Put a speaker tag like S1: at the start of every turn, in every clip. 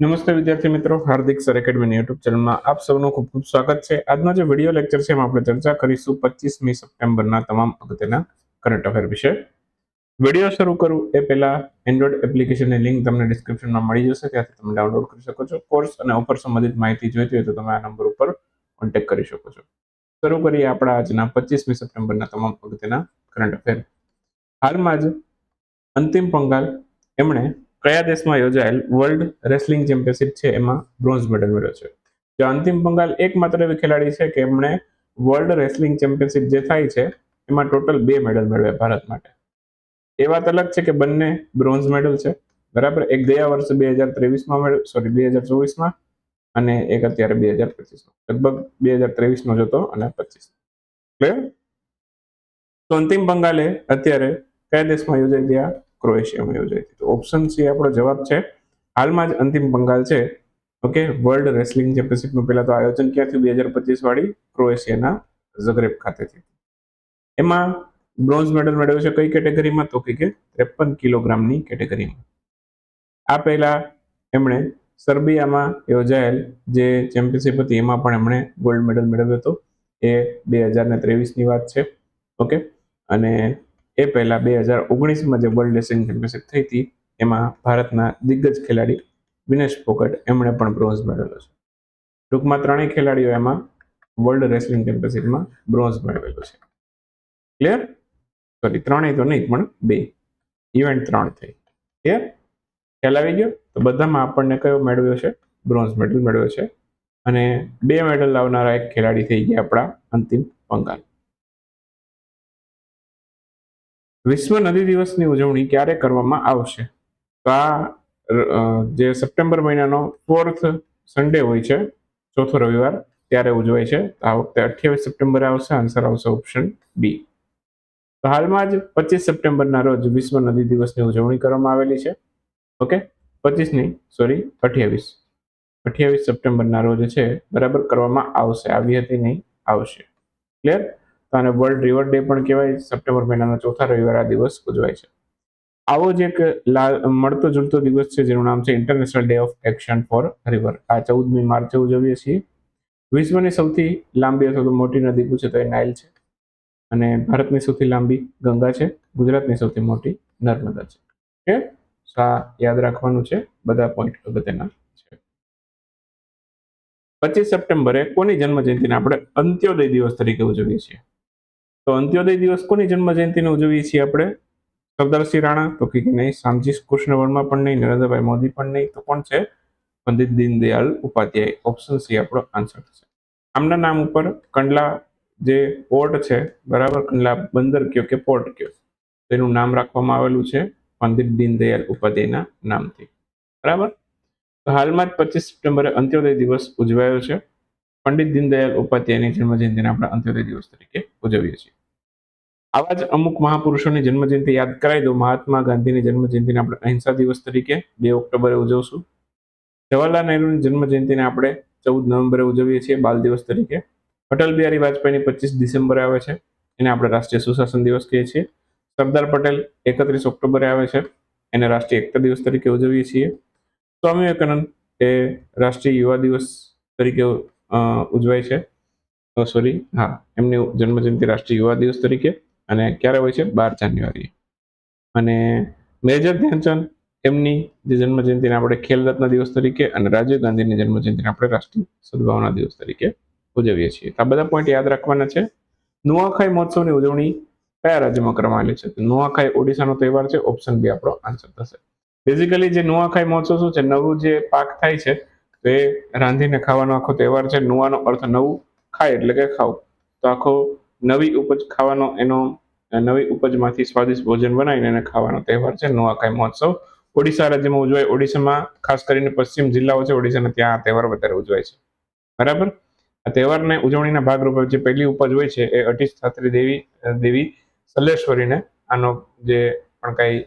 S1: નમસ્તે વિદ્યાર્થી મિત્રો, હાર્દિક સર એકેડમીની યુટ્યુબ ચેનલમાં આપ સૌનું ખૂબ ખૂબ સ્વાગત છે. આજનો જે વીડિયો લેક્ચર છે, એમાં આપણે ચર્ચા કરીશું પચીસમી સપ્ટેમ્બરના તમામ અગત્યના કરંટ અફેર વિશે. વીડિયો શરૂ કરું એ પહેલા એન્ડ્રોઈડ એપ્લિકેશનની લિંક તમને ડિસ્ક્રિપ્શનમાં મળી જશે. ત્યાંથી તમે ડાઉનલોડ કરી શકો છો. કોર્સ અને ઓફર સંબંધિત માહિતી જોઈતી હોય તો તમે આ નંબર ઉપર કોન્ટેક્ટ કરી શકો છો. શરૂ કરીએ આપણા આજના પચીસમી સપ્ટેમ્બરના તમામ અગત્યના કરંટ અફેર હાલમાં જ અંતિમ પંગાલ એમણે કયા દેશમાં યોજાયેલ વર્લ્ડ રેસલિંગ ચેમ્પિયનશિપ છે? એમાં બ્રોન્ઝ મેડલ મેળવ્યો છે. જે અંતિમ પંગાલ એકમાત્ર એવી ખેલાડી છે કે એમણે વર્લ્ડ રેસલિંગ ચેમ્પિયનશિપ જે થાય છે, એમાં ટોટલ બે મેડલ મેળવ્યા ભારત માટે. એ વાત અલગ છે કે બંને બ્રોન્ઝ મેડલ છે. બરાબર? એક ગયા વર્ષે બે હજાર ત્રેવીસમાં મેળવ સોરી બે હજાર ચોવીસમાં અને એક અત્યારે બે હજાર પચીસમાં. લગભગ બે હજાર ત્રેવીસનો જ હતો અને પચીસ. ક્લિયર તો અંતિમ બંગાલે અત્યારે કયા દેશમાં યોજાઈ ત્યાં ક્રોએશિયામાં યોજાઈ હતી. તો ઓપ્શન સી આપણો જવાબ છે, હાલમાં જ અંતિમ બંગાળ છે. ઓકે વર્લ્ડ રેસલિંગ ચેમ્પિયનશિપનું પહેલાં તો આયોજન ક્યાંથી બે હજાર પચીસ વાળી ક્રોએશિયાના ઝગ્રેબ ખાતેથી. એમાં બ્રોન્ઝ મેડલ મેળવ્યો છે કઈ કેટેગરીમાં તો કે ત્રેપન કિલોગ્રામની કેટેગરીમાં આ પહેલા એમણે સર્બિયામાં યોજાયેલ જે ચેમ્પિયનશિપ હતી, એમાં પણ એમણે ગોલ્ડ મેડલ મેળવ્યો હતો. એ બે હજાર ને ત્રેવીસની વાત છે. ઓકે, અને એ પહેલા બે હજાર ઓગણીસમાં જે વર્લ્ડ રેસલિંગ ચેમ્પિયનશિપ થઈ હતી, એમાં ભારતના દિગ્ગજ ખેલાડી વિનેશ ફોગટ એમણે પણ બ્રોન્ઝ મેળવેલો છે. ટૂંકમાં ત્રણેય ખેલાડીઓ એમાં વર્લ્ડ રેસલિંગ ચેમ્પિયનશિપમાં બ્રોન્ઝ મેળવેલો છે. ક્લિયર સોરી ત્રણેય તો નહીં, પણ બે. ઇવેન્ટ ત્રણ થઈ. ક્લિયર ખ્યાલ આવી ગયો? તો બધામાં આપણને કયો મેળવ્યો છે? બ્રોન્ઝ મેડલ મેળવ્યો છે. અને બે મેડલ લાવનારા એક ખેલાડી થઈ ગયા આપણા અંતિમ પંગાલ. વિશ્વ નદી દિવસની ઉજવણી ક્યારે કરવામાં આવશે? તો આ જે સપ્ટેમ્બર મહિનાનો ફોર્થ સન્ડે હોય છે, ચોથો રવિવાર, ત્યારે ઉજવાય છે. આ વખતે અઠ્યાવીસ સપ્ટેમ્બરે આવશે. આન્સર આવશે ઓપ્શન બી તો હાલમાં જ પચીસ સપ્ટેમ્બરના રોજ વિશ્વ નદી દિવસની ઉજવણી કરવામાં આવેલી છે. ઓકે? પચીસ નહીં સોરી અઠ્યાવીસ. અઠ્યાવીસ સપ્ટેમ્બરના રોજ છે, બરાબર કરવામાં આવશે. આવી હતી નહીં, આવશે. ક્લિયર તો વર્લ્ડ રિવર ડે પણ કહેવાય. સપ્ટેમ્બર મહિનાના ચોથા રવિવાર આ દિવસ ઉજવાય છે. આવો જ એક મળતો જુલતો દિવસ છે, જેનું નામ છે international day of action for river આ ચૌદમી માર્ચે ઉજવીએ છીએ. વિશ્વની સૌથી લાંબી અથવા તો મોટી નદી પૂછે તો એ નાઇલ છે. અને ભારતની સૌથી લાંબી ગંગા છે. ગુજરાતની સૌથી મોટી નર્મદા છે. ઓકે આ યાદ રાખવાનું છે. બધા પોઈન્ટ અગત્યના છે. પચીસ સપ્ટેમ્બરે કોની જન્મ જયંતિને આપણે અંત્યોદય દિવસ તરીકે ઉજવીએ છીએ? તો અંત્યોદય દિવસ કોની જન્મ જયંતિને ઉજવીએ છીએ આપણે? સરદારસિંહ રાણા, તો કે નહીં? શામજી કૃષ્ણ વર્મા પણ નહીં, નરેન્દ્રભાઈ મોદી પણ નહીં, તો કોણ છે? પંડિત દીનદયાલ ઉપાધ્યાય. ઓપ્શન સી આપણો આન્સર થશે. આમના નામ ઉપર કંડલા જે પોર્ટ છે, બરાબર? કંડલા બંદર કયો કે પોર્ટ કયો? તેનું નામ રાખવામાં આવેલું છે પંડિત દીનદયાલ ઉપાધ્યાયના નામથી. બરાબર? હાલમાં જ પચીસ સપ્ટેમ્બરે અંત્યોદય દિવસ ઉજવાયો છે. પંડિત દીનદયાલ ઉપાધ્યાયની જન્મજયંતિને આપણે અંત્યોદય દિવસ તરીકે ઉજવીએ છીએ. આવા જ અમુક મહાપુરુષોની જન્મજયંતિ યાદ કરાવી દો મહાત્મા ગાંધીની જન્મજયંતિને આપણે અહિંસા દિવસ તરીકે બે ઓક્ટોબરે ઉજવશું. જવાહરલાલ નહેરુની જન્મજયંતિને આપણે ચૌદ નવેમ્બરે ઉજવીએ છીએ, બાલ દિવસ તરીકે. અટલ બિહારી વાજપેયીની પચીસ ડિસેમ્બરે આવે છે. એને આપણે રાષ્ટ્રીય સુશાસન દિવસ કહીએ છીએ. સરદાર પટેલ એકત્રીસ ઓક્ટોબરે આવે છે. એને રાષ્ટ્રીય એકતા દિવસ તરીકે ઉજવીએ છીએ. સ્વામી વિવેકાનંદ એ રાષ્ટ્રીય યુવા દિવસ તરીકે ઉજવાય છે. સોરી હા, એમની જન્મજયંતિ રાષ્ટ્રીય યુવા દિવસ તરીકે. અને ક્યારે હોય છે? બાર જાન્યુઆરી અને મેજર ધ્યાનચંદ એમની જે જન્મજયંતિને આપણે ખેલ રત્ન દિવસ તરીકે અને રાજીવ ગાંધીની જન્મજયંતિને આપણે રાષ્ટ્રીય સદભાવના દિવસ તરીકે ઉજવીએ છીએ. આ બધા પોઈન્ટ યાદ રાખવાના છે. નુઆખાઈ મહોત્સવની ઉજવણી કયા રાજ્યમાં કરવામાં આવેલી છે? નુઆખાઈ ઓડિશાનો તહેવાર છે. ઓપ્શન બી આપણો આન્સર થશે. બેઝિકલી જે નુઆખાઈ મહોત્સવ શું છે? નવું જે પાક થાય છે, તો એ રાંધીને ખાવાનો આખો તહેવાર છે. નુવાનો અર્થ નવું ખાય એટલે કે ખાવ. તો આખો નવી ઉપજ ખાવાનો એનો નવી ઉપજમાંથી સ્વાદિષ્ટ ભોજન બનાવીને એને ખાવાનો તહેવાર છે નુઆખાઈ મહોત્સવ. ઓડિશા રાજ્યમાં ઉજવાય, ઓડિશામાં ખાસ કરીને પશ્ચિમ જિલ્લાઓ છે, ઓડિશાના ત્યાં આ તહેવાર વધારે ઉજવાય છે. બરાબર? આ તહેવારને ઉજવણીના ભાગરૂપે જે પહેલી ઉપજ હોય છે, એ અઢી થાત્રી દેવી દેવી સલેશ્વરીને આનો જે પણ કાંઈ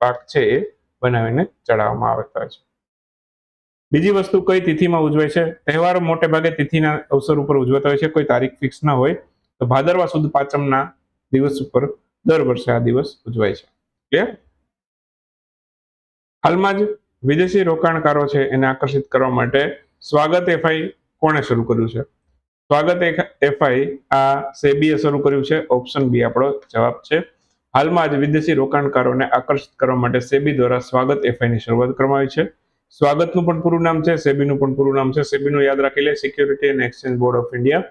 S1: પાક છે એ બનાવીને ચડાવવામાં આવતા હોય છે. બીજી વસ્તુ કઈ તિથિમાં ઉજવાય છે? તહેવારો મોટે ભાગે તિથિના અવસર ઉપર ઉજવાતા હોય છે, કોઈ તારીખ ફિક્સ ના હોય તો ભાદરવા સુદ પાંચમના દિવસ ઉપર દર વર્ષે આ દિવસ ઉજવાય છે. ક્લિયર હાલમાં જ વિદેશી રોકાણકારો છે એને આકર્ષિત કરવા માટે સ્વાગત એફઆઈ કોણે શરૂ કર્યું છે? સ્વાગત એફઆઈ આ સેબીએ શરૂ કર્યું છે. ઓપ્શન બી આપણો જવાબ છે. હાલમાં જ વિદેશી રોકાણકારોને આકર્ષિત કરવા માટે સેબી દ્વારા સ્વાગત એફઆઈની શરૂઆત કરવામાં આવી છે. સ્વાગતનું પણ પૂરું નામ છે, સેબીનું પણ પૂરું નામ છે. સેબીનું યાદ રાખી લે security and exchange board of India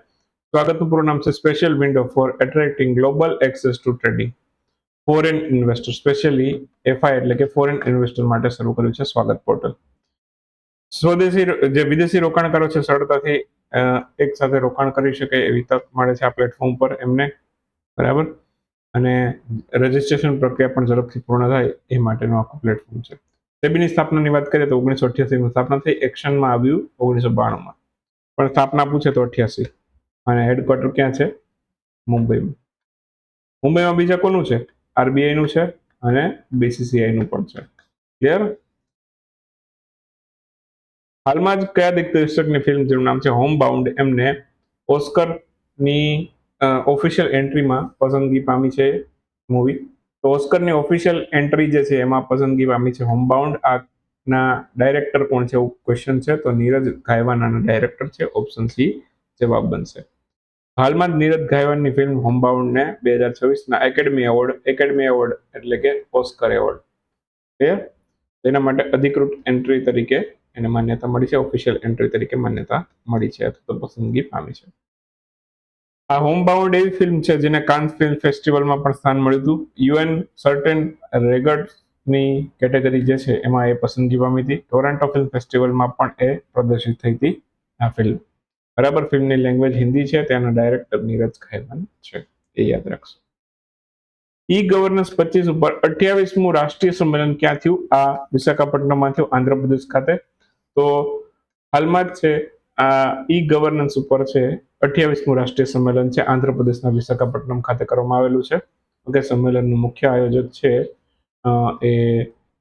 S1: સ્વાગતનું નામ છે special window for attracting global access to trading foreign investor specially FI એટલે કે ફોરેન ઇન્વેસ્ટર માટે શરૂ કર્યું છે સ્વાગત પોર્ટલ સ્વદેશી જે વિદેશી રોકાણકારો છે, સરળતાથી એક સાથે રોકાણ કરી શકે એવી તક મળે છે આ પ્લેટફોર્મ પર એમને. બરાબર? અને રજિસ્ટ્રેશન પ્રક્રિયા પણ ઝડપથી પૂર્ણ થાય એ માટેનું આખું પ્લેટફોર્મ છે. સેબીની સ્થાપનાની વાત કરીએ તો ઓગણીસો અઠ્યાસીમાં સ્થાપના થઈ, એક્શનમાં આવ્યું ઓગણીસો બાણુંમાં. પણ સ્થાપના પૂછે તો અઠ્યાસી. અને હેડક્વાર્ટર ક્યાં છે? મુંબઈમાં. મુંબઈમાં બીજા કોનું છે? આરબીઆઈનું છે અને બીસીસીઆઈનું પણ છે. ક્લિયર હાલમાં જ કયા દિગ્દર્શકની ફિલ્મ જેનું નામ છે? હોમ બાઉન્ડ એમને ઓસ્કરની ઓફિશિયલ એન્ટ્રીમાં પસંદગી પામી છે મૂવી તો ઓસ્કરની ઓફિશિયલ એન્ટ્રી જે છે એમાં પસંદગી પામી છે હોમ બાઉન્ડ આ ના ડાયરેક્ટર કોણ છે? એવું ક્વેશ્ચન છે. તો નીરજ ગાયવાના ડાયરેક્ટર છે. ઓપ્શન સી જવાબ બનશે. હાલમાં જ નીરજ ગાયવાનની ફિલ્મ હોમબાઉન્ડને બે હજાર છવ્વીસના એકેડમી એવોર્ડ એકેડમી એવોર્ડ એટલે કે ઓસ્કર એવોર્ડ ક્લિયર તેના માટે અધિકૃત એન્ટ્રી તરીકે એને માન્યતા મળી છે ઓફિશિયલ એન્ટ્રી તરીકે માન્યતા મળી છે, અથવા તો પસંદગી પામી છે. આ હોમબાઉન્ડ એવી ફિલ્મ છે જેને કાન ફિલ્મ ફેસ્ટિવલમાં પણ સ્થાન મળ્યું હતું. યુએન સર્ટેન રેગર્ડની કેટેગરી જે છે, એમાં એ પસંદગી પામી હતી. ટોરેન્ટો ફિલ્મ ફેસ્ટિવલમાં પણ એ પ્રદર્શિત થઈ હતી આ ફિલ્મ. બરાબર? ફિલ્મની લેંગ્વેજ હિન્દી છે તેના ડાયરેક્ટર નીરજ ખાયવાન છે. એ યાદ રાખશો. ઈ ગવર્નન્સ પચીસ ઉપર અઠ્યાવીસમું રાષ્ટ્રીય સંમેલન ક્યાં થયું? આ વિશાખાપટ્ટનમમાં થયું આંધ્રપ્રદેશ ખાતે. તો હાલમાં જ છે, આ ઈ ગવર્નન્સ ઉપર છે, અઠ્યાવીસમું રાષ્ટ્રીય સંમેલન છે, આંધ્રપ્રદેશના વિશાખાપટ્ટનમ ખાતે કરવામાં આવેલું છે. ઓકે, સંમેલનનું મુખ્ય આયોજક છે એ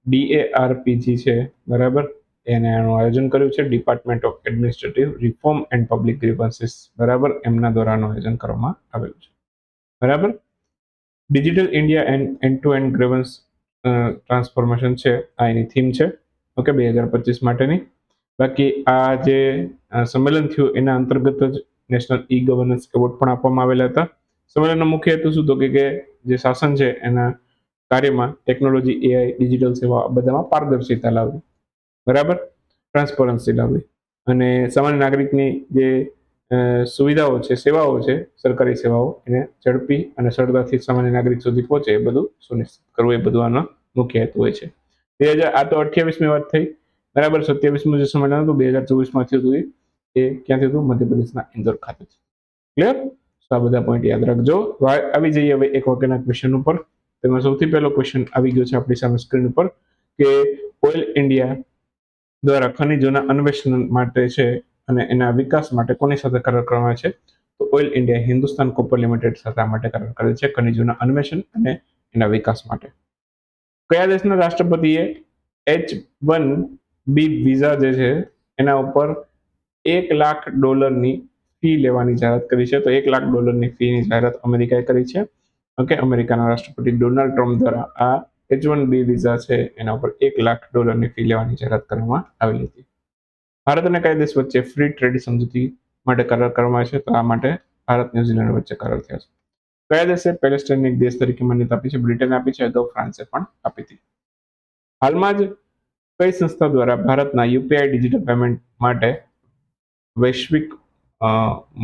S1: ડીએઆરપીજી છે, બરાબર? એને એનું આયોજન કર્યું છે department of administrative reform and public grievances બરાબર? એમના દ્વારા આયોજન કરવામાં આવેલું છે. બરાબર? Digital India and end to end grievance transformation છે. આ એની થીમ છે. ઓકે, બે હજાર પચીસ માટેની. બાકી આ જે સંમેલન થયું એના અંતર્ગત જ નેશનલ ઈ ગવર્નન્સ એવોર્ડ પણ આપવામાં આવેલા હતા. સંમેલનનો મુખ્ય હેતુ શું તો કે જે શાસન છે એના કાર્યમાં ટેકનોલોજી એઆઈ ડિજિટલ સેવા બધામાં પારદર્શિતા લાવવી. બરાબર? ટ્રાન્સપરન્સી લાવવી. અને સામાન્ય નાગરિકની જે સુવિધાઓ છે, સેવાઓ છે, સરકારી સેવાઓ, એને ઝડપી અને સરળતાથી સામાન્ય નાગરિક સુધી પહોંચે એ બધું સુનિશ્ચિત કરવું એ બધું આનો મુખ્ય હેતુ હોય છે. બે હજાર, આ તો અઠ્યાવીસમી વાત થઈ. બરાબર, સત્યાવીસમું જે સંમેલન હતું, બે હજાર ચોવીસમાં થયું હતું એ ક્યાં થયું હતું? મધ્યપ્રદેશના ઇન્દોર ખાતે ક્લિયર તો આ બધા પોઈન્ટ યાદ રાખજો. આવી જઈએ હવે એક વાક્યના ક્વેશ્ચન ઉપર. તેમાં સૌથી પહેલો ક્વેશ્ચન આવી ગયો છે આપણી સામે સ્ક્રીન ઉપર, કે ઓઇલ ઇન્ડિયા દ્વારા ખનિજોના અન્વેષણ માટે છે અને એના વિકાસ માટે કોની સાથે કરાર કરવામાં છે? તો oil India Hindustan copper limited સાથે માટે કરાર કરે છે ખનિજોના અન્વેષણ અને એના વિકાસ માટે. કયા દેશના રાષ્ટ્રપતિએ એચ વન બી વિઝા જે છે એના ઉપર એક લાખ ડોલરની ફી લેવાની જાહેરાત કરી છે. તો એક લાખ ડોલરની ફીની જાહેરાત અમેરિકાએ કરી છે. ઓકે, અમેરિકાના રાષ્ટ્રપતિ ડોનાલ્ડ ટ્રમ્પ દ્વારા આ એચ વન બી વિઝા છે, એના ઉપર એક લાખ ડોલરની ફી લેવાની જાહેરાત કરવામાં આવેલી હતી. ભારત અને કયા દેશ વચ્ચે ફ્રી ટ્રેડ સમજૂતી માટે કરાર કરવામાં છે, તો આ માટે ભારત ન્યુઝીલેન્ડ વચ્ચે કરાર થયા છે. કયા દેશે પેલેસ્ટાઇનને એક દેશ તરીકે માન્યતા આપી છે, બ્રિટને આપી છે અગાઉ ફ્રાન્સે પણ આપી હતી. હાલમાં જ કઈ સંસ્થા દ્વારા ભારતના યુપીઆઈ ડિજિટલ પેમેન્ટ માટે વૈશ્વિક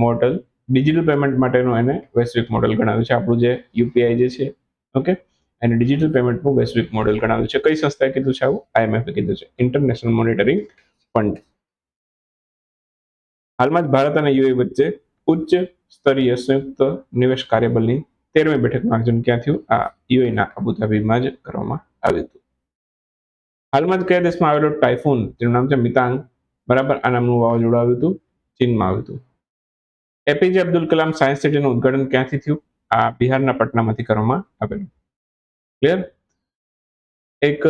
S1: મોડલ, ડિજિટલ પેમેન્ટ માટેનું એને વૈશ્વિક મોડલ ગણાવ્યું છે. આપણું જે યુપીઆઈ જે છે, ઓકે? એને ડિજિટલ પેમેન્ટનું વૈશ્વિક મોડેલ ગણાવ્યું છે. કઈ સંસ્થાએ કીધું છે આવું? આઈએમએફે કીધું છે. ઇન્ટરનેશનલ મોનિટરિંગ ફંડ હાલમાં જ ભારત અને યુએ વચ્ચે ઉચ્ચ સ્તરીય સંયુક્ત નિવેશ કાર્યબલની તેરમી બેઠકનું આયોજન ક્યાં થયું? આ યુએના અબુધાબીમાં જ કરવામાં આવ્યું હતું. હાલમાં જ કયા દેશમાં આવેલો ટાઇફોન, જેનું નામ છે મિતાંગ, બરાબર આ નામનું વાવાઝોડું આવ્યું હતું, ચીનમાં આવ્યું હતું. એપીજે અબ્દુલ કલામ સાયન્સ સિટીનું ઉદઘાટન ક્યાંથી થયું? આ બિહારના પટનામાંથી કરવામાં આવેલું. ક્લિયર એક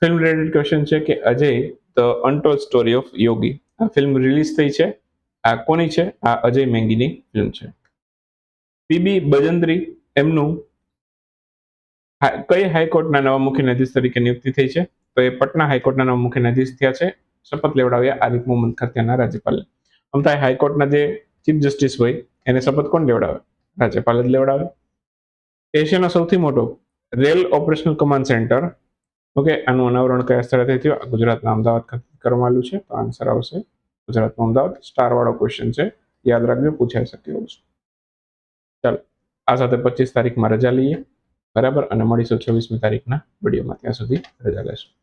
S1: ફિલ્મ રિલેટેડ ક્વેશ્ચન છે કે Ajay the untold story of Yogi આ ફિલ્મ રિલીઝ થઈ છે. આ કોની છે? આ અજય મેંગીની ફિલ્મ છે. પીબી બજંદ્રી એમનું કઈ હાઈકોર્ટના નવા મુખ્ય ન્યાયાધીશ તરીકે નિયુક્તિ થઈ છે? તો એ પટના હાઈકોર્ટના નવા મુખ્ય ન્યાયાધીશ થયા છે. શપથ લેવડાવ્યા આરિફ મોહમ્મદ ખતિયાના રાજ્યપાલે. થાય હાઈકોર્ટના જે ચીફ જસ્ટિસ હોય, એને શપથ કોણ લેવડાવે? રાજ્યપાલ જ લેવડાવે. એશિયાનો સૌથી મોટો rail operational command centre. Okay, આનું અનાવરણ કયા સ્થળેથી થયું? ગુજરાતના અમદાવાદ ખાતે કરવામાં આવ્યું છે. તો આન્સર આવશે ગુજરાતમાં અમદાવાદ. સ્ટાર વાળો ક્વેશ્ચન છે. યાદ રાખજો, પૂછાઈ શકે એવું છે. ચાલો, આ સાથે પચીસ તારીખમાં રજા લઈએ. બરાબર? અને મળીશું છવ્વીસમી તારીખના વિડીયોમાં. ત્યાં સુધી રજા લેશું.